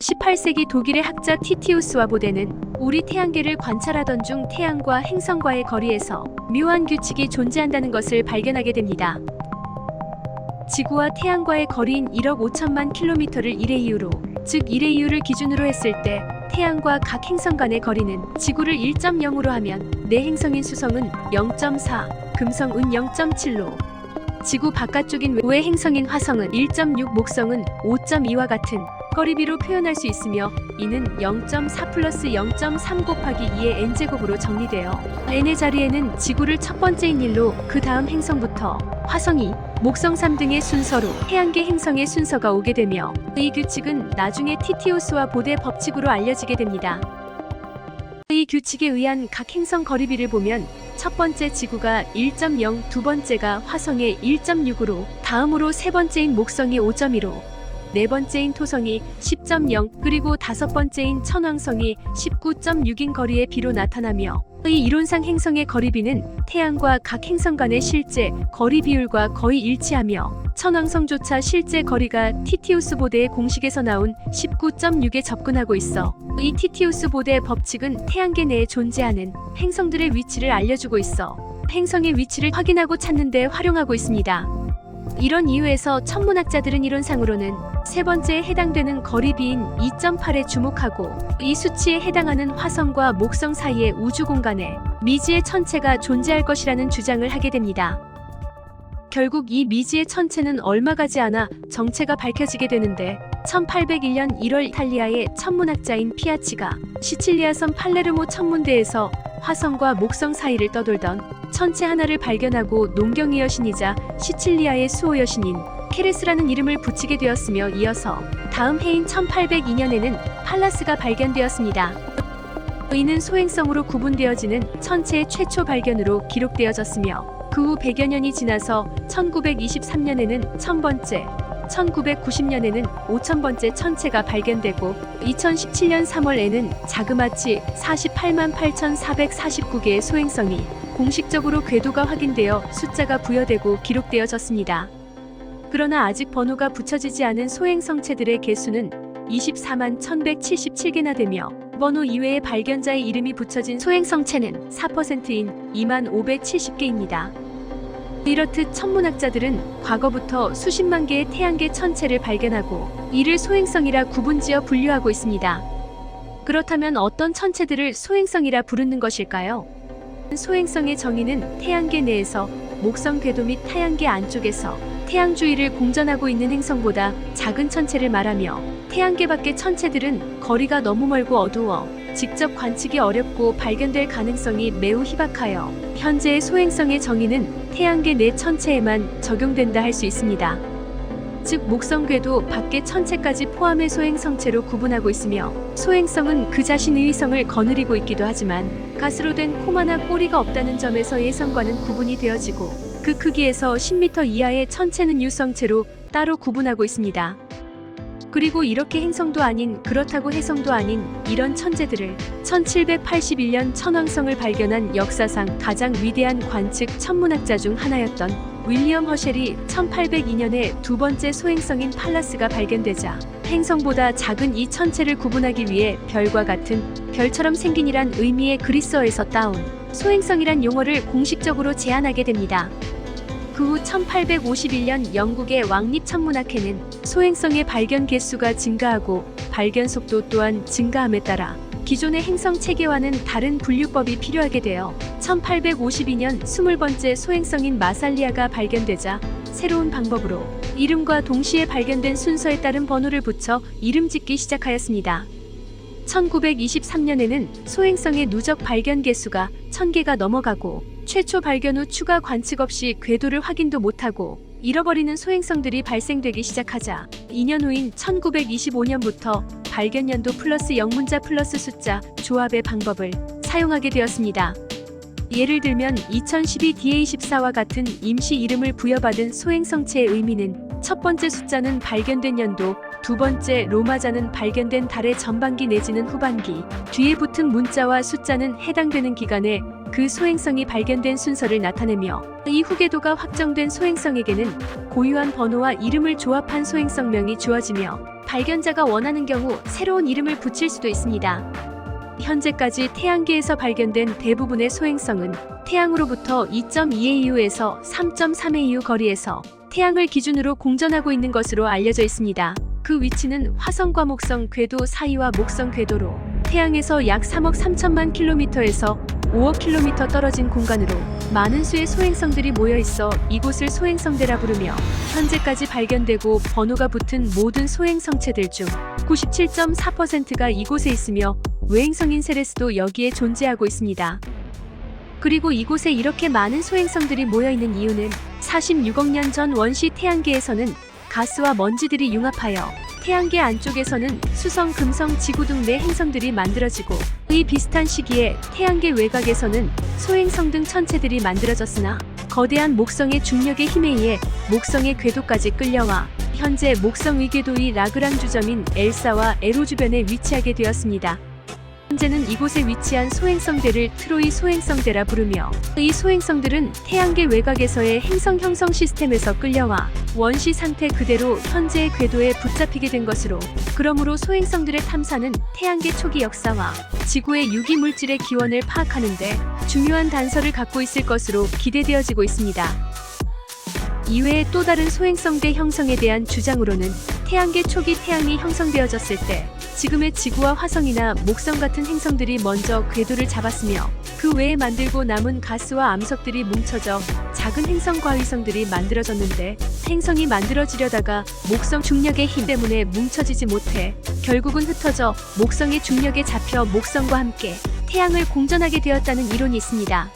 18세기 독일의 학자 티티우스와 보데는 우리 태양계를 관찰하던 중 태양과 행성과의 거리에서 묘한 규칙이 존재한다는 것을 발견하게 됩니다. 지구와 태양과의 거리인 1억 5천만 킬로미터를 1의 이유로, 즉 1의 이유를 기준으로 했을 때 태양과 각 행성 간의 거리는 지구를 1.0으로 하면 내 행성인 수성은 0.4, 금성은 0.7로, 지구 바깥쪽인 외 행성인 화성은 1.6, 목성은 5.2와 같은 거리비로 표현할 수 있으며 이는 0.4 플러스 0.3 곱하기 2의 n제곱으로 정리되어 n의 자리에는 지구를 첫 번째인 일로 그 다음 행성부터 화성이 목성 3등의 순서로 태양계 행성의 순서가 오게 되며 이 규칙은 나중에 티티오스와 보데 법칙으로 알려지게 됩니다. 이 규칙에 의한 각 행성 거리비를 보면 첫 번째 지구가 1.0, 두 번째가 화성의 1.6으로 다음으로 세 번째인 목성이 5.15, 네 번째인 토성이 10.0 그리고 다섯 번째인 천왕성이 19.6인 거리의 비로 나타나며 이 이론상 행성의 거리비는 태양과 각 행성 간의 실제 거리 비율과 거의 일치하며 천왕성조차 실제 거리가 티티우스 보드의 공식에서 나온 19.6에 접근하고 있어 이 티티우스 보드의 법칙은 태양계 내에 존재하는 행성들의 위치를 알려주고 있어 행성의 위치를 확인하고 찾는 데 활용하고 있습니다. 이런 이유에서 천문학자들은 이론상으로는 세 번째에 해당되는 거리비인 2.8에 주목하고 이 수치에 해당하는 화성과 목성 사이의 우주 공간에 미지의 천체가 존재할 것이라는 주장을 하게 됩니다. 결국 이 미지의 천체는 얼마 가지 않아 정체가 밝혀지게 되는데 1801년 1월 이탈리아의 천문학자인 피아치가 시칠리아섬 팔레르모 천문대에서 화성과 목성 사이를 떠돌던 천체 하나를 발견하고 농경의 여신이자 시칠리아의 수호 여신인 케레스라는 이름을 붙이게 되었으며 이어서 다음 해인 1802년에는 팔라스가 발견되었습니다. 이는 소행성으로 구분되어지는 천체의 최초 발견으로 기록되어졌으며 그 후 100여 년이 지나서 1923년에는 1000번째, 1990년에는 5000번째 천체가 발견되고 2017년 3월에는 자그마치 48만 8449개의 소행성이 공식적으로 궤도가 확인되어 숫자가 부여되고 기록되어졌습니다. 그러나 아직 번호가 붙여지지 않은 소행성체들의 개수는 24만 1177개나 되며 번호 이외의 발견자의 이름이 붙여진 소행성체는 4%인 2만 570개입니다. 이렇듯 천문학자들은 과거부터 수십만 개의 태양계 천체를 발견하고 이를 소행성이라 구분지어 분류하고 있습니다. 그렇다면 어떤 천체들을 소행성이라 부르는 것일까요? 소행성의 정의는 태양계 내에서 목성 궤도 및 태양계 안쪽에서 태양 주위를 공전하고 있는 행성보다 작은 천체를 말하며 태양계 밖의 천체들은 거리가 너무 멀고 어두워 직접 관측이 어렵고 발견될 가능성이 매우 희박하여 현재의 소행성의 정의는 태양계 내 천체에만 적용된다 할 수 있습니다. 즉 목성 궤도 밖의 천체까지 포함해 소행성체로 구분하고 있으며 소행성은 그 자신의 위성을 거느리고 있기도 하지만 가스로 된 콩하나 꼬리가 없다는 점에서 예성과는 구분이 되어지고 그 크기에서 10m 이하의 천체는 유성체로 따로 구분하고 있습니다. 그리고 이렇게 행성도 아닌 그렇다고 해성도 아닌 이런 천재들을 1781년 천왕성을 발견한 역사상 가장 위대한 관측 천문학자 중 하나였던 윌리엄 허셸이 1802년에 두 번째 소행성인 팔라스가 발견되자 행성보다 작은 이 천체를 구분하기 위해 별과 같은 별처럼 생긴이란 의미의 그리스어에서 따온 소행성이란 용어를 공식적으로 제안하게 됩니다. 그 후 1851년 영국의 왕립 천문학회는 소행성의 발견 개수가 증가하고 발견 속도 또한 증가함에 따라 기존의 행성 체계와는 다른 분류법이 필요하게 되어 1852년 20번째 소행성인 마살리아가 발견되자 새로운 방법으로 이름과 동시에 발견된 순서에 따른 번호를 붙여 이름 짓기 시작하였습니다. 1923년에는 소행성의 누적 발견 개수가 1000개가 넘어가고 최초 발견 후 추가 관측 없이 궤도를 확인도 못하고 잃어버리는 소행성들이 발생되기 시작하자 2년 후인 1925년부터 발견 연도 플러스 영문자 플러스 숫자 조합의 방법을 사용하게 되었습니다. 예를 들면 2012 DA14와 같은 임시 이름을 부여받은 소행성체의 의미는 첫 번째 숫자는 발견된 연도, 두 번째 로마자는 발견된 달의 전반기 내지는 후반기, 뒤에 붙은 문자와 숫자는 해당되는 기간에 그 소행성이 발견된 순서를 나타내며 이 후계도가 확정된 소행성에게는 고유한 번호와 이름을 조합한 소행성명이 주어지며 발견자가 원하는 경우 새로운 이름을 붙일 수도 있습니다. 현재까지 태양계에서 발견된 대부분의 소행성은 태양으로부터 2.2AU에서 3.3AU 거리에서 태양을 기준으로 공전하고 있는 것으로 알려져 있습니다. 그 위치는 화성과 목성 궤도 사이와 목성 궤도로 태양에서 약 3억 3천만 킬로미터에서 5억 킬로미터 떨어진 공간으로 많은 수의 소행성들이 모여 있어 이곳을 소행성대라 부르며 현재까지 발견되고 번호가 붙은 모든 소행성체들 중 97.4%가 이곳에 있으며 외행성인 세레스도 여기에 존재하고 있습니다. 그리고 이곳에 이렇게 많은 소행성들이 모여 있는 이유는 46억 년 전 원시 태양계에서는 가스와 먼지들이 융합하여 태양계 안쪽에서는 수성, 금성, 지구 등네 행성들이 만들어지고 이 비슷한 시기에 태양계 외곽에서는 소행성 등 천체들이 만들어졌으나 거대한 목성의 중력의 힘에 의해 목성의 궤도까지 끌려와 현재 목성 위궤도의 라그랑주점인 엘사와 에로 주변에 위치하게 되었습니다. 현재는 이곳에 위치한 소행성대를 트로이 소행성대라 부르며 이 소행성들은 태양계 외곽에서의 행성 형성 시스템에서 끌려와 원시 상태 그대로 현재의 궤도에 붙잡히게 된 것으로 그러므로 소행성들의 탐사는 태양계 초기 역사와 지구의 유기 물질의 기원을 파악하는데 중요한 단서를 갖고 있을 것으로 기대되어지고 있습니다. 이외에 또 다른 소행성대 형성에 대한 주장으로는 태양계 초기 태양이 형성되어졌을 때 지금의 지구와 화성이나 목성 같은 행성들이 먼저 궤도를 잡았으며 그 외에 만들고 남은 가스와 암석들이 뭉쳐져 작은 행성 과 위성들이 만들어졌는데 행성이 만들어지려다가 목성 중력의 힘 때문에 뭉쳐지지 못해 결국은 흩어져 목성의 중력에 잡혀 목성과 함께 태양을 공전하게 되었다는 이론이 있습니다.